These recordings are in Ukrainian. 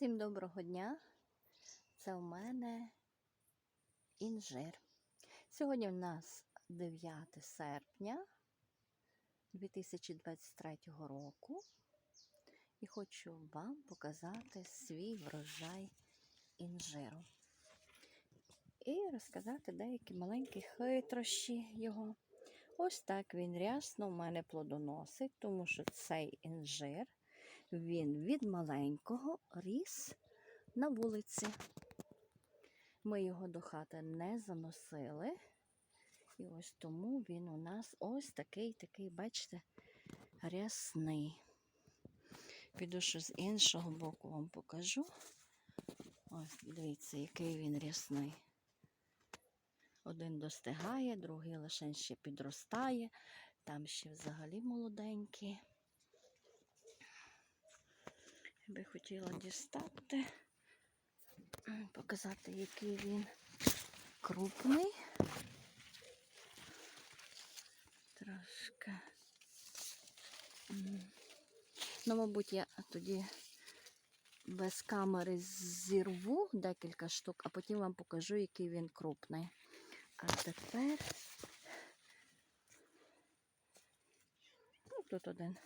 Всім доброго дня! Це у мене інжир. Сьогодні у нас 9 серпня 2023 року. І хочу вам показати свій врожай інжиру. І розказати деякі маленькі хитрощі його. Ось так він рясно у мене плодоносить, тому що цей інжир він від маленького ріс на вулиці. Ми його до хати не заносили. І ось тому він у нас ось такий, такий, бачите, рясний. Піду що з іншого боку вам покажу. Ось, дивіться, який він рясний. Один достигає, другий лише ще підростає, там ще взагалі молоденький. Би хотіла дістати, показати, який він крупний. Трошки. Ну, мабуть, я тоді без камери зірву декілька штук, а потім вам покажу, який він крупний. А тепер ну, тут один.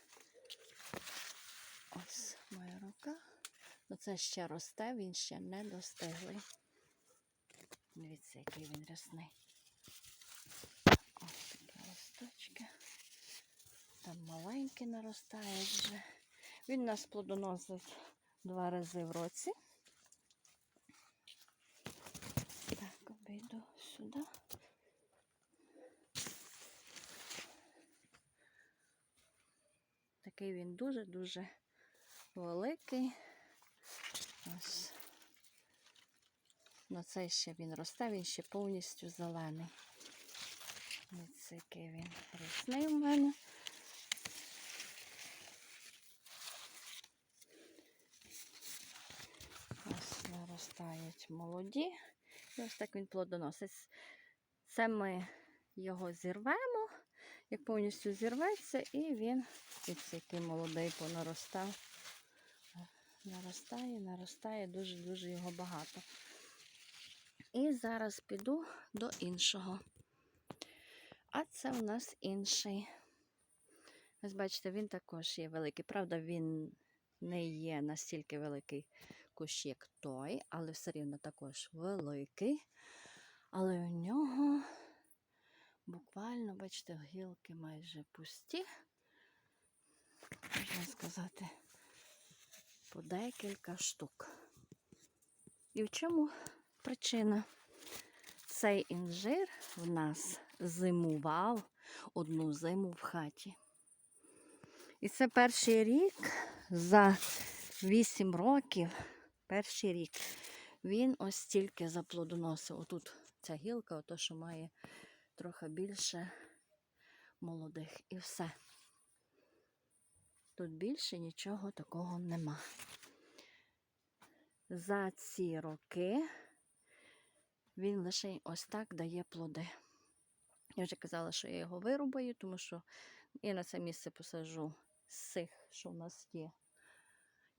Ось моя рука. Ну це ще росте, він ще не достиглий. Дивіться, який він рясний. Ось такі листочки. Там маленькі наростають вже. Він нас плодоносить два рази в році. Так, обійду сюди. Такий він дуже-дуже великий. Ось. На цей ще він росте, він ще повністю зелений. Ось який він рісний у мене. Ось наростають молоді. І ось так він плодоносить. Це ми його зірвемо, як повністю зірветься, і він, ось який молодий понаростав. Наростає, наростає, дуже-дуже його багато. І зараз піду до іншого. А це у нас інший. Ось бачите, він також є великий. Правда, він не є настільки великий кущ, як той, але все рівно також великий. Але у нього буквально, бачите, гілки майже пусті. Можна сказати, по декілька штук. І в чому причина? Цей інжир в нас зимував одну зиму в хаті. І це перший рік за 8 років, перший рік, він ось тільки заплодоносив. Отут ця гілка, ото що має трохи більше молодих. І все. Тут більше нічого такого нема. За ці роки він лише ось так дає плоди. Я вже казала, що я його вирубаю, тому що я на це місце посаджу з цих, що в нас є,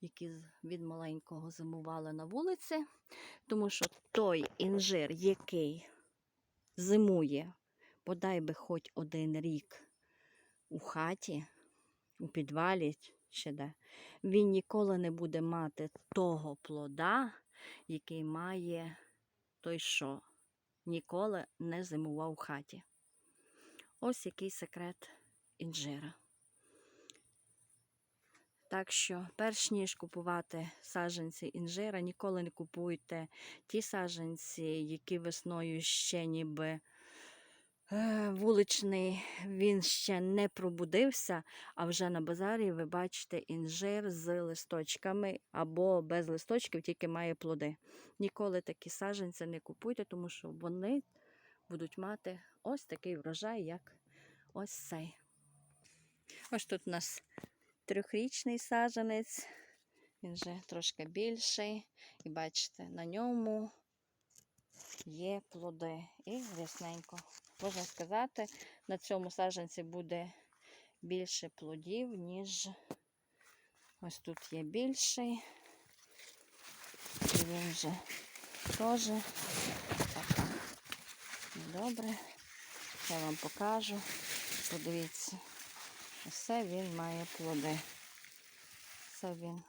які від маленького зимували на вулиці. Тому що той інжир, який зимує, бодай би хоч один рік у хаті, у підвалі ще де, він ніколи не буде мати того плода, який має той, що ніколи не зимував у хаті. Ось який секрет інжира. Так що, перш ніж купувати саджанці інжира, ніколи не купуйте ті саджанці, які весною ще ніби вуличний, він ще не пробудився, а вже на базарі ви бачите інжир з листочками або без листочків, тільки має плоди. Ніколи такі саджанці не купуйте, тому що вони будуть мати ось такий врожай, як ось цей. Ось тут у нас трьохрічний саджанець, він вже трошки більший. І бачите, на ньому є плоди. І рясненько. Можна сказати, на цьому саджанці буде більше плодів, ніж ось тут є більший. І він вже теж така. Добре. Я вам покажу. Подивіться. Все він має плоди. Все він.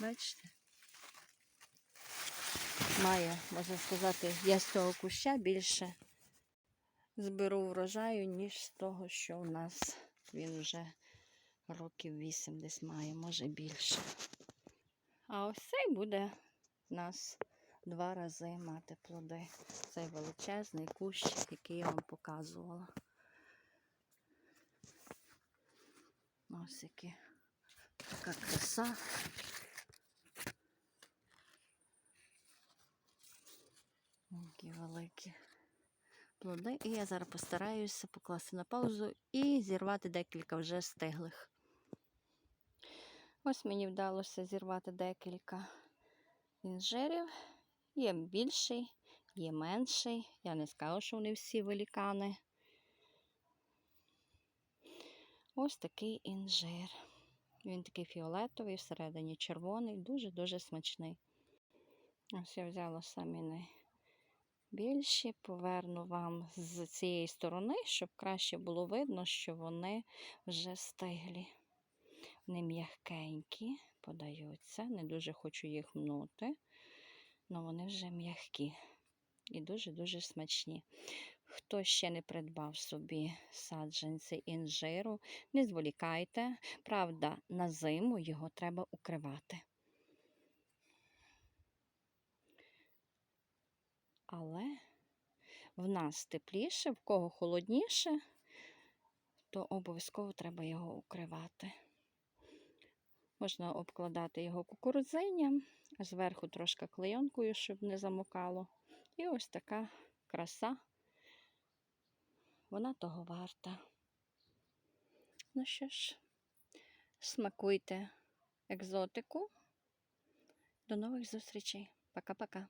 Бачите? Має, можна сказати, я з цього куща більше зберу врожаю, ніж з того, що у нас він вже років 8 десь має, може більше. А ось цей буде у нас два рази мати плоди. Цей величезний кущ, який я вам показувала. Ось які така краса. Які великі плоди. І я зараз постараюся покласти на паузу і зірвати декілька вже стиглих. Ось мені вдалося зірвати декілька інжирів. Є більший, є менший. Я не скажу, що вони всі великани. Ось такий інжир. Він такий фіолетовий, всередині червоний, дуже-дуже смачний. Ось я взяла самі найбільші, поверну вам з цієї сторони, щоб краще було видно, що вони вже стиглі. Вони м'ягкенькі, подаються. Не дуже хочу їх мнути, але вони вже м'які і дуже-дуже смачні. Хто ще не придбав собі саджанці інжиру, не зволікайте. Правда, на зиму його треба укривати. Але в нас тепліше, в кого холодніше, то обов'язково треба його укривати. Можна обкладати його кукурудзинням, зверху трошки клейонкою, щоб не замокало. І ось така краса. Вона того варта. Ну що ж, смакуйте екзотику. До нових зустрічей. Пока-пока.